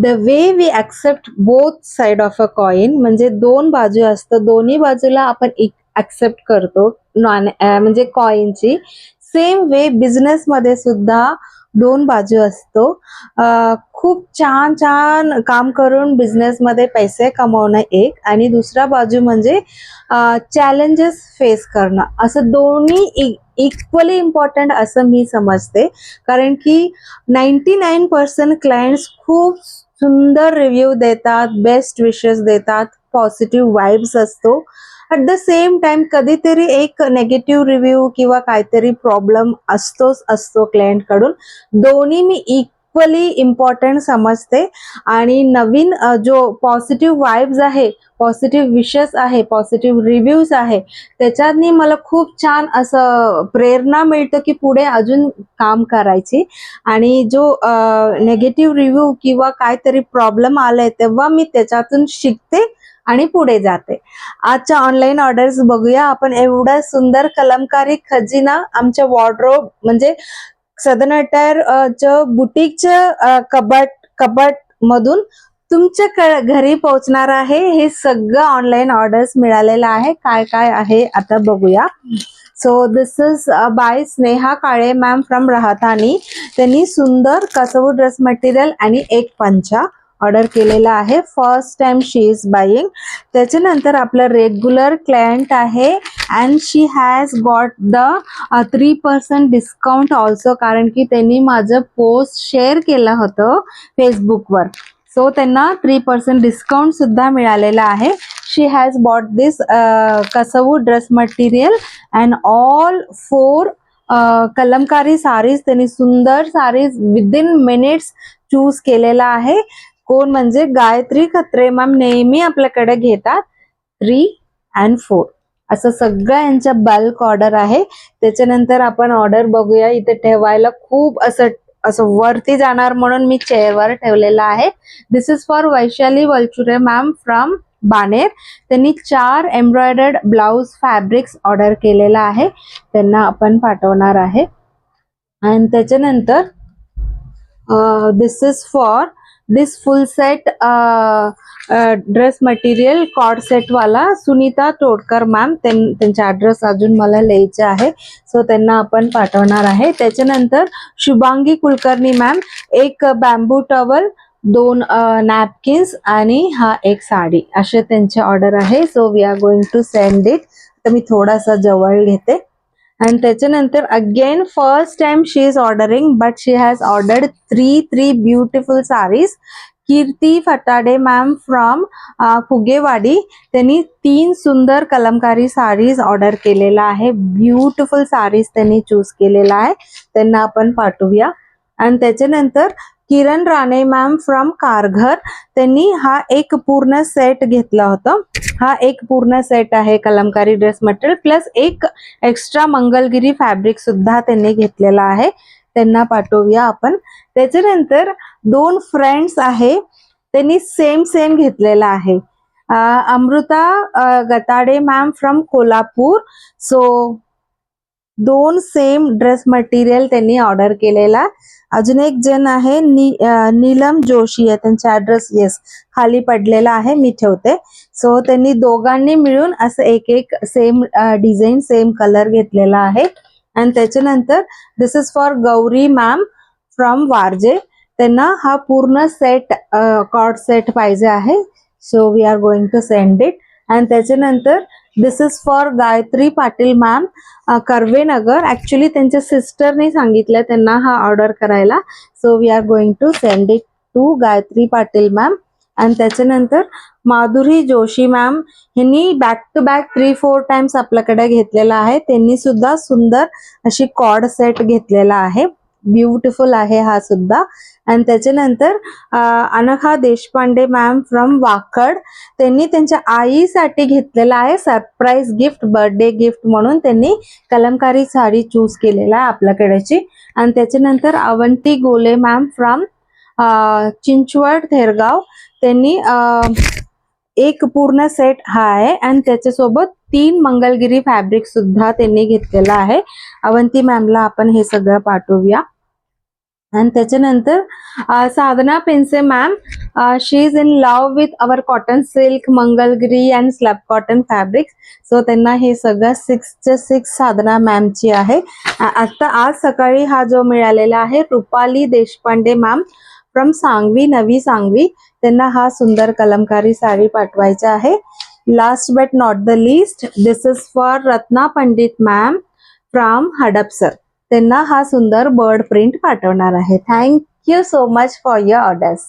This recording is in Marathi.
The way we accept both side of a coin म्हणजे दोन बाजू असतं दोन्ही बाजूला आपण ॲक्सेप्ट करतो नॉन म्हणजे कॉइनची सेम वे बिझनेसमध्ये सुद्धा दोन बाजू असतो. खूप छान छान काम करून बिझनेसमध्ये पैसे कमवणं एक आणि दुसरा बाजू म्हणजे चॅलेंजेस फेस करणं. असं दोन्ही e, इक्वली इम्पॉर्टंट असं मी समजते. कारण की नाईन्टी नाईन पर्सेंट क्लायंट्स खूप सुंदर रिव्ह्यू देतात बेस्ट विशेस देतात पॉझिटिव्ह वाईब्स असतो. ॲट द सेम टाइम कधीतरी एक नेगेटिव्ह रिव्ह्यू किंवा काहीतरी प्रॉब्लेम असतोच असतो क्लायंटकडून दोन्ही मी इक्वली इम्पॉर्टंट समजते. आणि नवीन जो पॉझिटिव्ह वाईब्स आहे पॉझिटिव्ह विशेस आहे पॉझिटिव्ह रिव्ह्यूज आहे त्याच्यातनी मला खूप छान असं प्रेरणा मिळतं की पुढे अजून काम करायची. आणि जो नेगेटिव्ह रिव्ह्यू किंवा काहीतरी प्रॉब्लेम आलाय तेव्हा मी त्याच्यातून शिकते आणि पुढे जाते. आजच्या ऑनलाईन ऑर्डर्स बघूया आपण. एवढा सुंदर कलमकारी खजिना आमच्या वॉर्ड्रोब म्हणजे सदन अटायर च्या बुटीकच्या कबाट कबट मधून तुमच्या घरी पोहोचणार आहे हे सगळं ऑनलाईन ऑर्डर्स मिळालेलं आहे. काय काय आहे आता बघूया. So this is by Sneha Kale ma'am from Rahatani त्यांनी सुंदर कसवू ड्रेस मटेरियल आणि एक पंचा ऑर्डर केलेला आहे. First time she is buying त्याच्यानंतर आपलं रेग्युलर क्लायंट आहे. And she has got the three percent discount also कारण की त्यांनी माझं पोस्ट शेअर केलं होतं फेसबुकवर सो त्यांना थ्री पर्सेंट डिस्काउंट सुद्धा मिळालेला आहे. She has bought this kasavu dress material and all four Kalamkari sarees त्यांनी सुंदर सारीज विदिन मिनिट्स चूज केलेला आहे. कोण म्हणजे गायत्री खत्रे मॅम नेहमी आपल्याकडे घेतात. थ्री अँड फोर असं सगळं यांच्या बल्क ऑर्डर आहे. त्याच्यानंतर आपण ऑर्डर बघूया. इथे ठेवायला खूप असं असं वरती जाणार म्हणून मी चेअरवर ठेवलेलं आहे. This is for Vaishali Valchure ma'am from Baner. त्यांनी चार एम्ब्रॉयडर्ड ब्लाउज फॅब्रिक्स ऑर्डर केलेला आहे. त्यांना आपण पाठवणार आहे. आणि त्याच्यानंतर this is for this full set dress material coord set वाला सुनीता तोडकर मॅम त्यांचा ॲड्रेस अजून मला लिहायचे आहे. सो त्यांना आपण पाठवणार आहे. त्याच्यानंतर शुभांगी कुलकर्णी मॅम एक बॅम्बू टॉवल दोन नॅपकिन्स आणि हा एक साडी. असे त्यांचे ऑर्डर आहे. So we are going to send it तर मी थोडासा जवळ घेते. आणि त्याच्यानंतर again first time she is ordering but she has ordered three three beautiful sarees Kirti Fatade ma'am from Phugewadi. त्यांनी तीन सुंदर कलमकारी साडीज ऑर्डर केलेला आहे. ब्युटिफुल साडीज त्यांनी चूज केलेला आहे. त्यांना आपण पाठवूया. आणि त्याच्यानंतर किरण राणे मॅम फ्रॉम कारघर. त्यांनी हा एक पूर्ण सेट घेतला होता. हा एक पूर्ण सेट आहे कलमकारी ड्रेस मटेरियल प्लस एक एक्स्ट्रा मंगलगिरी फॅब्रिक सुद्धा त्यांनी घेतलेला आहे. त्यांना पाठवूया आपण. त्याच्यानंतर दोन फ्रेंड्स आहे त्यांनी सेम सेम घेतलेला आहे. Amruta Gatade ma'am from Kolhapur. So दोन सेम ड्रेस मटेरियल त्यांनी ऑर्डर केलेला. अजून एक जण आहे नी नीलम जोशी आहे त्यांचा ऍड्रेस येस खाली पडलेला आहे मी ठेवते. सो त्यांनी दोघांनी मिळून असं एक एक सेम डिझाईन सेम कलर घेतलेला आहे. आणि त्याच्यानंतर this is for Gauri ma'am from Warje त्यांना हा पूर्ण सेट कॉर्ड सेट पाहिजे आहे. So we are going to send it आणि त्याच्यानंतर this is for Gayatri Patil ma'am Karvenagar actually त्यांच्या सिस्टरने सांगितलं त्यांना हा ऑर्डर करायला. So we are going to send it to Gayatri Patil ma'am आणि त्याच्यानंतर माधुरी जोशी मॅम यांनी back to back three four times आपल्याकडे घेतलेला आहे. त्यांनी सुद्धा सुंदर अशी कॉर्ड सेट घेतलेला आहे. ब्युटिफुल आहे हा सुद्धा. आणि त्याच्यानंतर अनखा देशपांडे मॅम फ्रॉम वाकड. त्यांनी त्यांच्या आईसाठी घेतलेला आहे सरप्राईज गिफ्ट बर्थडे गिफ्ट म्हणून त्यांनी कलमकारी साडी चूज केलेला आहे आपल्याकडेची. आणि त्याच्यानंतर अवंती गोले मॅम फ्रॉम चिंचवड थेरगाव त्यांनी एक पूर्ण सेट हा आहे. आणि त्याच्यासोबत तीन मंगलगिरी फॅब्रिक सुद्धा त्यांनी घेतलेला आहे. अवंती मॅमला आपण हे सगळं पाठवूया. आणि त्याच्यानंतर Sadhana Pense ma'am she is in love with our cotton silk Mangalagiri and slub cotton fabric so त्यांना हे सगळं सिक्सचे सिक्स साधना मॅमची आहे. आता आज सकाळी हा जो मिळालेला आहे रुपाली देशपांडे मॅम फ्रॉम सांगवी नवी सांगवी. त्यांना हा सुंदर कलमकारी साडी पाठवायचा आहे. Last but not the list this is for Ratna Pandit ma'am from Hadapsar त्यांना हा सुंदर बर्ड प्रिंट पाठवणार आहे. Thank you so much for your orders